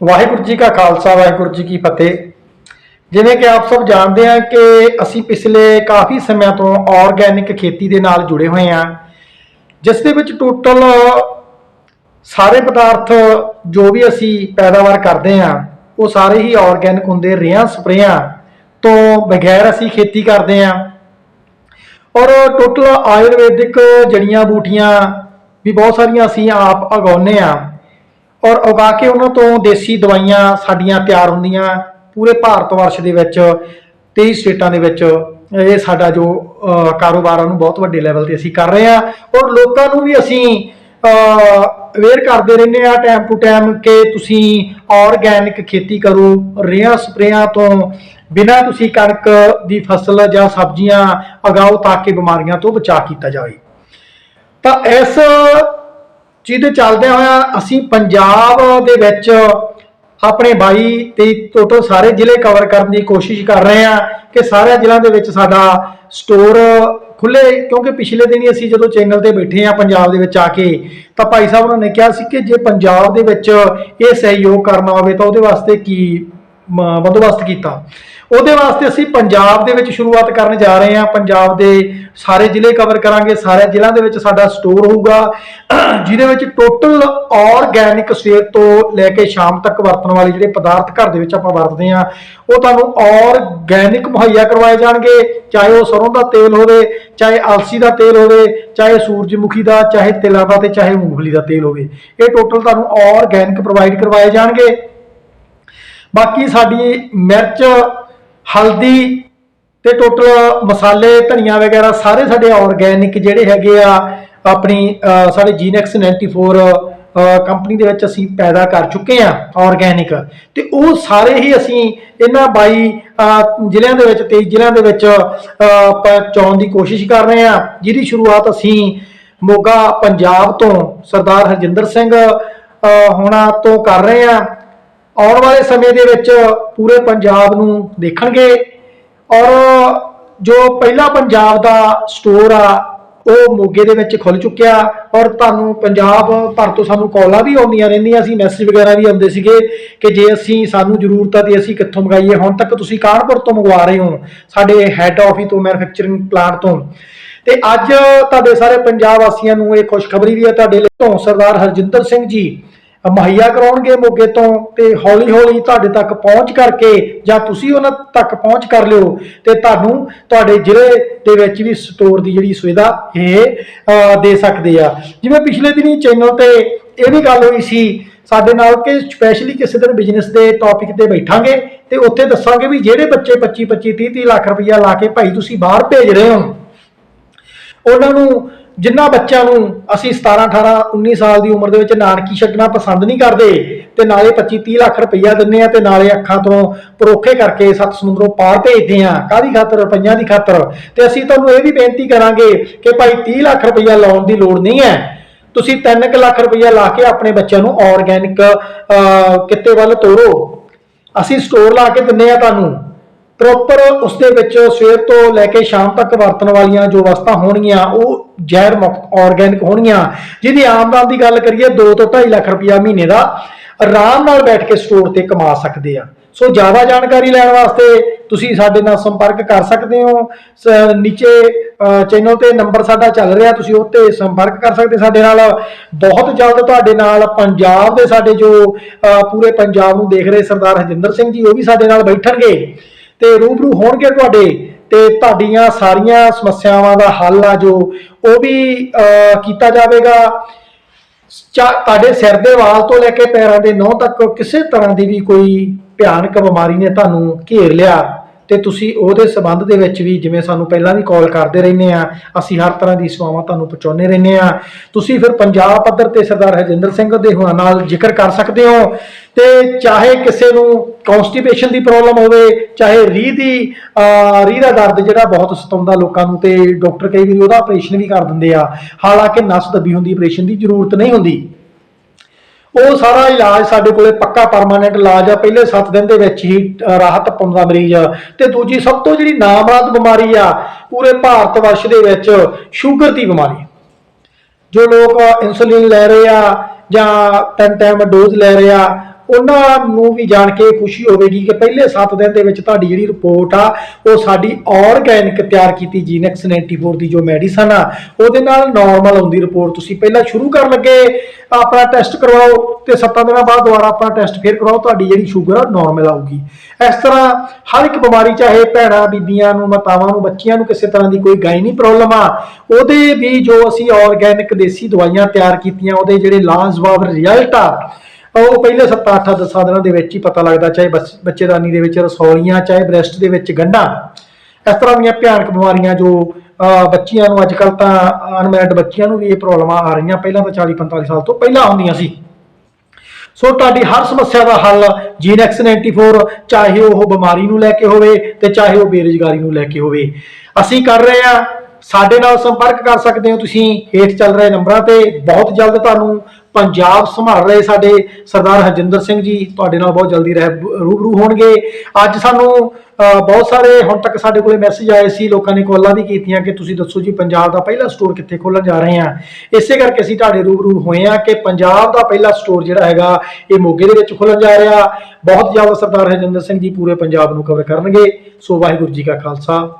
ਵਾਹਿਗੁਰੂ ਜੀ ਕਾ ਖਾਲਸਾ, ਵਾਹਿਗੁਰੂ ਜੀ ਕੀ ਫਤਿਹ। ਜਿਵੇਂ ਕਿ ਆਪ ਸਭ ਜਾਣਦੇ ਹਾਂ ਕਿ ਅਸੀਂ ਪਿਛਲੇ ਕਾਫੀ ਸਮਿਆਂ ਤੋਂ ਆਰਗੈਨਿਕ ਖੇਤੀ ਦੇ ਨਾਲ ਜੁੜੇ ਹੋਏ ਹਾਂ ਜਿਸ ਦੇ ਵਿੱਚ ਟੋਟਲ ਸਾਰੇ ਪਦਾਰਥ ਜੋ ਵੀ ਅਸੀਂ ਪੈਦਾਵਾਰ ਕਰਦੇ ਹਾਂ ਉਹ ਸਾਰੇ ਹੀ ਆਰਗੈਨਿਕ ਹੁੰਦੇ ਰੇਹਾਂ, ਸਪਰੇਆਂ ਤੋਂ ਬਗੈਰ ਅਸੀਂ ਖੇਤੀ ਕਰਦੇ ਹਾਂ ਔਰ ਟੋਟਲ ਆਯੁਰਵੈਦਿਕ ਜੜੀਆਂ ਬੂਟੀਆਂ ਵੀ ਬਹੁਤ ਸਾਰੀਆਂ ਅਸੀਂ ਆਪ ਉਗਾਉਂਦੇ ਆ। ਔਰ ਉਗਾ ਕੇ ਉਹਨਾਂ ਤੋਂ ਦੇਸੀ ਦਵਾਈਆਂ ਸਾਡੀਆਂ ਤਿਆਰ ਹੁੰਦੀਆਂ ਪੂਰੇ ਭਾਰਤ ਵਰਸ਼ ਦੇ ਵਿੱਚ 23 ਸਟੇਟਾਂ ਦੇ ਵਿੱਚ। ਇਹ ਸਾਡਾ ਜੋ ਕਾਰੋਬਾਰ ਆ, ਉਹਨੂੰ ਬਹੁਤ ਵੱਡੇ ਲੈਵਲ ਤੇ ਅਸੀਂ ਕਰ ਰਹੇ ਆ ਔਰ ਲੋਕਾਂ ਨੂੰ ਵੀ ਅਸੀਂ ਅਵੇਅਰ ਕਰਦੇ ਰਹਿੰਦੇ ਆ ਟਾਈਮ ਟੂ ਟਾਈਮ ਕਿ ਤੁਸੀਂ ਆਰਗੈਨਿਕ ਖੇਤੀ ਕਰੋ, ਰੇਹਾਂ ਸਪਰੇਆਂ ਤੋਂ ਬਿਨਾਂ ਤੁਸੀਂ ਕਣਕ ਦੀ ਫਸਲ ਜਾਂ ਸਬਜ਼ੀਆਂ ਉਗਾਓ ਤਾਂ ਕਿ ਬਿਮਾਰੀਆਂ ਤੋਂ ਬਚਾਅ ਕੀਤਾ ਜਾਵੇ। ਤਾਂ ਇਸ ਜਿਹਦੇ ਦੇ ਚੱਲਦਿਆਂ ਹੋਇਆ ਅਸੀਂ ਪੰਜਾਬ ਦੇ ਵਿੱਚ ਆਪਣੇ 22 ਤੇ ਟੋਟਲ ਸਾਰੇ ਜ਼ਿਲ੍ਹੇ ਕਵਰ ਕਰਨ ਦੀ ਕੋਸ਼ਿਸ਼ ਕਰ ਰਹੇ ਹਾਂ ਕਿ ਸਾਰੇ ਜ਼ਿਲ੍ਹਿਆਂ ਦੇ ਵਿੱਚ ਸਾਡਾ ਸਟੋਰ ਖੁੱਲੇ, ਕਿਉਂਕਿ ਪਿਛਲੇ ਦਿਨ ਹੀ ਅਸੀਂ ਜਦੋਂ ਚੈਨਲ ਤੇ ਬੈਠੇ ਆ ਪੰਜਾਬ ਦੇ ਵਿੱਚ ਆ ਕੇ, ਤਾਂ ਭਾਈ ਸਾਹਿਬ ਉਹਨਾਂ ਨੇ ਕਿਹਾ ਸੀ ਕਿ ਜੇ ਪੰਜਾਬ ਦੇ ਵਿੱਚ ਇਹ ਸਹਿਯੋਗ ਕਰਨਾ ਹੋਵੇ ਤਾਂ ਉਹਦੇ ਵਾਸਤੇ ਕੀ ਬੰਦੋਬਸਤ ਕੀਤਾ। ਉਹਦੇ ਵਾਸਤੇ ਅਸੀਂ ਪੰਜਾਬ ਦੇ ਵਿੱਚ ਸ਼ੁਰੂਆਤ ਕਰਨ ਜਾ ਰਹੇ ਹਾਂ। ਪੰਜਾਬ ਦੇ ਸਾਰੇ ਜ਼ਿਲ੍ਹੇ ਕਵਰ ਕਰਾਂਗੇ। ਸਾਰੇ ਜ਼ਿਲ੍ਹਿਆਂ ਦੇ ਵਿੱਚ ਸਾਡਾ ਸਟੋਰ ਹੋਊਗਾ। ਜਿਹਦੇ ਵਿੱਚ ਟੋਟਲ ਆਰਗੈਨਿਕ ਸਵੇਰ ਤੋਂ ਲੈ ਕੇ ਸ਼ਾਮ ਤੱਕ ਵਰਤਣ ਵਾਲੇ ਜਿਹੜੇ ਪਦਾਰਥ ਘਰ ਦੇ ਵਿੱਚ ਆਪਾਂ ਵਰਤਦੇ ਹਾਂ, ਉਹ ਤੁਹਾਨੂੰ ਆਰਗੈਨਿਕ ਮੁਹੱਈਆ ਕਰਵਾਏ ਜਾਣਗੇ। ਚਾਹੇ ਉਹ ਸਰੋਂ ਦਾ ਤੇਲ ਹੋਵੇ, ਚਾਹੇ ਅਲਸੀ ਦਾ ਤੇਲ ਹੋਵੇ, ਚਾਹੇ ਸੂਰਜਮੁਖੀ ਦਾ, ਚਾਹੇ ਤਿਲਾਂ ਦਾ ਤੇ ਚਾਹੇ ਮੂੰਗਫਲੀ ਦਾ ਤੇਲ ਹੋਵੇ। ਇਹ ਟੋਟਲ ਤੁਹਾਨੂੰ ਆਰਗੈਨਿਕ ਪ੍ਰੋਵਾਈਡ ਕਰਵਾਏ ਜਾਣਗੇ। ਬਾਕੀ ਸਾਡੀ ਮਿਰਚ, ਹਲਦੀ ਤੇ ਟੋਟਲ ਮਸਾਲੇ, ਧਨੀਆ ਵਗੈਰਾ ਸਾਰੇ ਸਾਡੇ ਆਰਗੈਨਿਕ ਜਿਹੜੇ ਹੈਗੇ ਆ, ਆਪਣੀ ਸਾਡੇ ਜੀਨੈਕਸ 94 ਕੰਪਨੀ ਦੇ ਵਿੱਚ ਅਸੀਂ ਪੈਦਾ ਕਰ ਚੁੱਕੇ ਆ ਆਰਗੈਨਿਕ ਤੇ ਉਹ ਸਾਰੇ ਹੀ ਅਸੀਂ ਇਹਨਾਂ 22 ਜ਼ਿਲ੍ਹਿਆਂ ਦੇ ਵਿੱਚ 23 ਜ਼ਿਲ੍ਹਿਆਂ ਦੇ ਵਿੱਚ ਪਹੁੰਚਾਉਣ ਦੀ ਕੋਸ਼ਿਸ਼ ਕਰ ਰਹੇ ਆ, ਜਿਹਦੀ ਸ਼ੁਰੂਆਤ ਅਸੀਂ ਮੋਗਾ, ਪੰਜਾਬ ਤੋਂ ਸਰਦਾਰ ਹਰਜਿੰਦਰ ਸਿੰਘ ਹੋਣਾ ਤੋਂ ਕਰ ਰਹੇ ਆ। ਆਉਣ ਵਾਲੇ ਸਮੇਂ ਦੇ ਵਿੱਚ ਪੂਰੇ ਪੰਜਾਬ ਨੂੰ ਦੇਖਣਗੇ ਔਰ ਜੋ ਪਹਿਲਾ ਪੰਜਾਬ ਦਾ ਸਟੋਰ ਆ, ਉਹ ਮੋਗੇ ਦੇ ਵਿੱਚ ਖੁੱਲ ਚੁੱਕਿਆ ਔਰ ਤੁਹਾਨੂੰ ਪੰਜਾਬ ਭਰ ਤੋਂ ਸਾਨੂੰ ਕਾਲਾਂ ਵੀ ਆਉਂਦੀਆਂ ਰਹਿੰਦੀਆਂ ਸੀ ਮੈਸੇਜ ਵਗੈਰਾ ਵੀ ਆਉਂਦੇ ਸੀਗੇ ਕਿ ਜੇ ਅਸੀਂ ਸਾਨੂੰ ਜ਼ਰੂਰਤ ਆ ਤੇ ਅਸੀਂ ਕਿੱਥੋਂ ਮੰਗਾਈਏ, ਹੁਣ ਤੱਕ ਤੁਸੀਂ ਕਾਨਪੁਰ ਤੋਂ ਮੰਗਵਾ ਰਹੇ ਹੋ, ਸਾਡੇ ਹੈੱਡ ਆਫਿਸ ਤੋਂ ਮੈਨੂਫੈਕਚਰਿੰਗ ਪਲਾਂਟ ਤੋਂ। ਤੇ ਅੱਜ ਤੁਹਾਡੇ ਸਾਰੇ ਪੰਜਾਬ ਵਾਸੀਆਂ ਨੂੰ ਇਹ ਖੁਸ਼ਖਬਰੀ ਵੀ ਹੈ ਤੁਹਾਡੇ ਲਈ ਤੋਂ ਸਰਦਾਰ ਹਰਜਿੰਦਰ ਸਿੰਘ ਜੀ। ਮੁਹੱਈਆ ਕਰਾਉਣਗੇ ਮੋਗੇ ਤੋਂ ਤੇ ਹੌਲੀ ਹੌਲੀ ਤੁਹਾਡੇ ਤੱਕ ਪਹੁੰਚ ਕਰਕੇ ਜਾਂ ਤੁਸੀਂ ਉਹਨਾਂ ਤੱਕ ਪਹੁੰਚ ਕਰ ਲਿਓ ਤੇ ਤੁਹਾਨੂੰ ਤੁਹਾਡੇ ਜ਼ਿਲ੍ਹੇ ਦੇ ਵਿੱਚ ਵੀ ਸਟੋਰ ਦੀ ਜਿਹੜੀ ਸੁਵਿਧਾ ਇਹ ਦੇ ਸਕਦੇ ਆ। ਜਿਵੇਂ ਪਿਛਲੇ ਦਿਨੀ ਚੈਨਲ ਤੇ ਇਹ ਵੀ ਗੱਲ ਹੋਈ ਸੀ, ਸਾਡੇ ਨਾਲ ਕਿ ਸਪੈਸ਼ਲੀ ਕਿਸੇ ਦਿਨ ਬਿਜ਼ਨਸ ਦੇ ਟੌਪਿਕ ਤੇ ਬੈਠਾਂਗੇ ਤੇ ਉੱਥੇ ਦੱਸਾਂਗੇ ਵੀ ਜਿਹੜੇ ਬੱਚੇ 25 25 30 30 ਲੱਖ ਰੁਪਈਆ ਲਾ ਕੇ ਭਾਈ ਤੁਸੀਂ ਬਾਹਰ ਭੇਜ ਰਹੇ ਹੋ, ਉਹਨਾਂ ਨੂੰ ਜਿਨ੍ਹਾਂ ਬੱਚਿਆਂ ਨੂੰ ਅਸੀਂ 17 18 19 ਸਾਲ ਦੀ ਉਮਰ ਦੇ ਵਿੱਚ ਨਾਨਕੀ ਛੱਡਣਾ ਪਸੰਦ ਨਹੀਂ ਕਰਦੇ, ਤੇ ਨਾਲੇ 25 30 ਲੱਖ ਰੁਪਈਆ ਦਿੰਨੇ ਆ ਤੇ ਨਾਲੇ ਅੱਖਾਂ ਤੋਂ ਪਰੋਖੇ ਕਰਕੇ ਸੱਤ ਸਮੁੰਦਰੋਂ ਪਾਰ ਭੇਜਦੇ ਆ। ਕਾਦੀ ਖਾਤਰ? ਰੁਪਈਆਂ ਦੀ ਖਾਤਰ। ਤੇ ਅਸੀਂ ਤੁਹਾਨੂੰ ਇਹ ਵੀ ਬੇਨਤੀ ਕਰਾਂਗੇ ਕਿ ਭਾਈ 30 ਲੱਖ ਰੁਪਈਆ ਲਾਉਣ ਦੀ ਲੋੜ ਨਹੀਂ ਹੈ। ਤੁਸੀਂ 3 ਲੱਖ ਰੁਪਈਆ ਲਾ ਕੇ ਆਪਣੇ ਬੱਚਿਆਂ ਨੂੰ ਆਰਗੈਨਿਕ ਕਿੱਤੇ ਵੱਲ ਤੋਰੋ। ਅਸੀਂ ਸਟੋਰ ਲਾ ਕੇ ਦਿੰਨੇ ਆ ਤੁਹਾਨੂੰ। ਪ੍ਰੋਪਰ ਉਸ ਦੇ ਵਿੱਚ ਸਵੇਰ ਤੋਂ ਲੈ ਕੇ ਸ਼ਾਮ ਤੱਕ ਵਰਤਣ ਵਾਲੀਆਂ ਜੋ ਵਸਤਾਂ ਹੋਣਗੀਆਂ, ਉਹ ਜ਼ਹਿਰ ਮੁਕਤ ਆਰਗੈਨਿਕ ਹੋਣਗੀਆਂ। ਜਿਹਦੀ ਆਮਦਨ ਦੀ ਗੱਲ ਕਰੀਏ 2 ਤੋਂ 2.5 ਲੱਖ ਰੁਪਇਆ ਮਹੀਨੇ ਦਾ ਆਰਾਮ ਨਾਲ ਬੈਠ ਕੇ ਸਟੋਰ ਤੇ ਕਮਾ ਸਕਦੇ ਆ। ਸੋ ਜ਼ਿਆਦਾ ਜਾਣਕਾਰੀ ਲੈਣ ਵਾਸਤੇ ਤੁਸੀਂ ਸਾਡੇ ਨਾਲ ਸੰਪਰਕ ਕਰ ਸਕਦੇ ਹੋ। ਨੀਚੇ ਚੈਨਲ ਤੇ ਨੰਬਰ ਸਾਡਾ ਚੱਲ ਰਿਹਾ, ਤੁਸੀਂ ਉਹ ਤੇ ਸੰਪਰਕ ਕਰ ਸਕਦੇ ਸਾਡੇ ਨਾਲ। ਬਹੁਤ ਜਲਦ ਤੁਹਾਡੇ ਨਾਲ ਪੰਜਾਬ ਦੇ ਸਾਡੇ ਜੋ ਪੂਰੇ ਪੰਜਾਬ ਨੂੰ ਦੇਖ ਰਹੇ ਸਰਦਾਰ ਹਰਜਿੰਦਰ ਸਿੰਘ ਜੀ, ਉਹ ਵੀ ਸਾਡੇ ਨਾਲ ਬੈਠਣਗੇ। ਤੇ ਰੂਬਰੂ ਹੋਣਗੇ ਤੁਹਾਡੇ ਤੇ ਤੁਹਾਡੀਆਂ ਸਾਰੀਆਂ ਸਮੱਸਿਆਵਾਂ ਦਾ ਹੱਲ ਆ ਜੋ ਉਹ ਵੀ ਕੀਤਾ ਜਾਵੇਗਾ। ਚਾ- ਤੁਹਾਡੇ ਸਿਰ ਦੇ ਵਾਲ ਤੋਂ ਲੈ ਕੇ ਪੈਰਾਂ ਦੇ ਨਹੁੰ ਤੱਕ ਕਿਸੇ ਤਰ੍ਹਾਂ ਦੀ ਵੀ ਕੋਈ ਭਿਆਨਕ ਬਿਮਾਰੀ ਨੇ ਤੁਹਾਨੂੰ ਘੇਰ ਲਿਆ। ਤੇ ਤੁਸੀਂ ਉਹਦੇ ਸਬੰਧ ਦੇ ਵਿੱਚ ਵੀ ਜਿਵੇਂ ਸਾਨੂੰ ਪਹਿਲਾਂ ਵੀ ਕਾਲ ਕਰਦੇ ਰਹਿੰਦੇ ਆ ਅਸੀਂ ਹਰ ਤਰ੍ਹਾਂ ਦੀ ਸੇਵਾਵਾਂ ਤੁਹਾਨੂੰ ਪਹੁੰਚਾਉਂਦੇ ਰਹਿੰਦੇ ਆ। ਤੁਸੀਂ ਫਿਰ ਪੰਜਾਬ ਪੱਧਰ ਤੇ ਸਰਦਾਰ ਹਰਜਿੰਦਰ ਸਿੰਘ ਦੇ ਹੁਣਾਂ ਨਾਲ ਜ਼ਿਕਰ ਕਰ ਸਕਦੇ ਹੋ ਤੇ ਚਾਹੇ ਕਿਸੇ ਨੂੰ ਕਨਸਟੀਪੇਸ਼ਨ ਦੀ ਪ੍ਰੋਬਲਮ ਹੋਵੇ ਚਾਹੇ ਰੀਹ ਦੀ ਅਹ, ਰੀਹ ਦਾ ਦਰਦ ਜਿਹੜਾ ਬਹੁਤ ਸਤਾਉਂਦਾ ਲੋਕਾਂ ਨੂੰ ਤੇ ਡਾਕਟਰ ਕਈ ਵਾਰੀ ਉਹਦਾ ਆਪਰੇਸ਼ਨ ਵੀ ਕਰ ਦਿੰਦੇ ਆ। ਹਾਲਾਂਕਿ ਨਸ ਦੱਬੀ ਹੁੰਦੀ ਆਪਰੇਸ਼ਨ ਦੀ ਜ਼ਰੂਰਤ ਨਹੀਂ ਹੁੰਦੀ। ਉਹ ਸਾਰਾ ਇਲਾਜ ਸਾਡੇ ਕੋਲੇ ਪੱਕਾ ਪਰਮਾਨੈਂਟ ਇਲਾਜ ਆ, ਪਹਿਲੇ 7 ਦਿਨ ਦੇ ਵਿੱਚ ਹੀ ਰਾਹਤ ਪਾਉਂਦਾ ਮਰੀਜ਼ ਤੇ ਦੂਜੀ ਸਭ ਤੋਂ ਜਿਹੜੀ ਨਾਮਰਾਦ ਬਿਮਾਰੀ ਆ, ਪੂਰੇ ਭਾਰਤ ਵਰਸ਼ ਦੇ ਵਿੱਚ ਸ਼ੂਗਰ ਦੀ ਬਿਮਾਰੀ। ਜੋ ਲੋਕ ਇਨਸੂਲਿਨ ਲੈ ਰਹੇ ਆ ਜਾਂ ਤਿੰਨ ਟਾਈਮ ਡੋਜ਼ ਲੈ ਰਹੇ ਆ ਉਹਨਾਂ ਨੂੰ ਵੀ ਜਾਣ ਕੇ ਖੁਸ਼ੀ ਹੋਵੇਗੀ ਕਿ ਪਹਿਲੇ 7 ਦਿਨ ਦੇ ਵਿੱਚ ਤੁਹਾਡੀ ਜਿਹੜੀ ਰਿਪੋਰਟ ਆ, ਉਹ ਸਾਡੀ ਆਰਗੈਨਿਕ ਤਿਆਰ ਕੀਤੀ ਜੀਨੈਕਸ 94 ਦੀ ਜੋ ਮੈਡੀਸਨ ਆ, ਉਹਦੇ ਨਾਲ ਨਾਰਮਲ ਆਉਂਦੀ ਰਿਪੋਰਟ। ਤੁਸੀਂ ਪਹਿਲਾਂ ਸ਼ੁਰੂ ਕਰਨ ਲੱਗੇ, ਆਪਣਾ ਟੈਸਟ ਕਰਵਾਓ ਤੇ 7 ਦਿਨਾਂ ਬਾਅਦ ਦੁਬਾਰਾ ਆਪਣਾ ਟੈਸਟ ਫੇਰ ਕਰਵਾਓ ਤੁਹਾਡੀ ਜਿਹੜੀ ਸ਼ੂਗਰ ਆ ਨਾਰਮਲ ਆਊਗੀ। ਇਸ ਤਰ੍ਹਾਂ ਹਰ ਇੱਕ ਬਿਮਾਰੀ, ਚਾਹੇ ਭੈਣਾਂ, ਬੀਬੀਆਂ ਨੂੰ, ਮਾਤਾਵਾਂ ਨੂੰ, ਬੱਚੀਆਂ ਨੂੰ ਕਿਸੇ ਤਰ੍ਹਾਂ ਦੀ ਕੋਈ ਗਾਇਨੀ ਪ੍ਰੋਬਲਮ ਆ, ਉਹਦੇ ਵੀ ਜੋ ਅਸੀਂ ਆਰਗੈਨਿਕ ਦੇਸੀ ਦਵਾਈਆਂ ਤਿਆਰ ਕੀਤੀਆਂ, ਉਹਦੇ ਜਿਹੜੇ ਲਾਜਵਾਬ ਰਿਜ਼ਲਟ ਆ ਉਹ ਪਹਿਲੇ 7 8 10 ਦਿਨਾਂ ਦੇ ਵਿੱਚ ਹੀ ਪਤਾ ਲੱਗਦਾ ਚਾਹੇ ਬੱਚੇਦਾਨੀ ਦੇ ਵਿੱਚ ਰਸੌਲੀਆਂ ਚਾਹੇ ਬ੍ਰੈਸਟ ਦੇ ਵਿੱਚ ਗੰਢਾਂ। ਇਸ ਤਰ੍ਹਾਂ ਦੀਆਂ ਭਿਆਨਕ ਬਿਮਾਰੀਆਂ ਜੋ ਅਹ, ਬੱਚੀਆਂ ਨੂੰ ਅੱਜ ਕੱਲ ਤਾਂ ਅਨਮੈਰਿਡ ਬੱਚੀਆਂ ਨੂੰ ਵੀ ਇਹ ਪ੍ਰੋਬਲਮਾਂ ਆ ਰਹੀਆਂ ਪਹਿਲਾਂ ਤਾਂ 40 45 ਸਾਲ ਤੋਂ ਪਹਿਲਾਂ ਹੁੰਦੀਆਂ ਸੀ। ਸੋ ਤੁਹਾਡੀ ਹਰ ਸਮੱਸਿਆ ਦਾ ਹੱਲ ਜੀਨੈਕਸ 94 ਚਾਹੇ ਉਹ ਬਿਮਾਰੀ ਨੂੰ ਲੈ ਕੇ ਹੋਵੇ ਤੇ ਚਾਹੇ ਉਹ ਬੇਰੁਜ਼ਗਾਰੀ ਨੂੰ ਲੈ ਕੇ ਹੋਵੇ। ਅਸੀਂ ਕਰ ਰਹੇ ਹਾਂ ਸਾਡੇ ਨਾਲ ਸੰਪਰਕ ਕਰ ਸਕਦੇ ਹੋ ਤੁਸੀਂ ਹੇਠ ਚੱਲ ਰਹੇ ਨੰਬਰਾਂ ਤੇ ਬਹੁਤ ਜਲਦ ਤੁਹਾਨੂੰ ਪੰਜਾਬ ਸੰਭਾਲ ਰਹੇ ਸਾਡੇ ਸਰਦਾਰ ਹਰਜਿੰਦਰ ਸਿੰਘ ਜੀ, ਤੁਹਾਡੇ ਨਾਲ ਬਹੁਤ ਜਲਦੀ ਰਹਿ ਰੂਬਰੂ ਹੋਣਗੇ। ਅੱਜ ਸਾਨੂੰ ਬਹੁਤ ਸਾਰੇ ਹੁਣ ਤੱਕ ਸਾਡੇ ਕੋਲੇ ਮੈਸੇਜ ਆਏ ਸੀ, ਲੋਕਾਂ ਨੇ ਕਾਲਾਂ ਵੀ ਕੀਤੀਆਂ ਕਿ ਤੁਸੀਂ ਦੱਸੋ ਜੀ, ਪੰਜਾਬ ਦਾ ਪਹਿਲਾ ਸਟੋਰ ਕਿੱਥੇ ਖੋਲਣ ਜਾ ਰਹੇ ਆ ਇਸੇ ਕਰਕੇ ਅਸੀਂ ਤੁਹਾਡੇ ਰੂਬਰੂ ਹੋਏ ਆ ਕਿ ਪੰਜਾਬ ਦਾ ਪਹਿਲਾ ਸਟੋਰ ਜਿਹੜਾ ਹੈਗਾ, ਇਹ ਮੋਗੇ ਦੇ ਵਿੱਚ ਖੋਲਣ ਜਾ ਰਿਹਾ। ਬਹੁਤ ਜਲਦ ਸਰਦਾਰ ਹਰਜਿੰਦਰ ਸਿੰਘ ਜੀ ਪੂਰੇ ਪੰਜਾਬ ਨੂੰ ਕਵਰ ਕਰਨਗੇ। ਸੋ ਵਾਹਿਗੁਰੂ ਜੀ ਕਾ ਖਾਲਸਾ।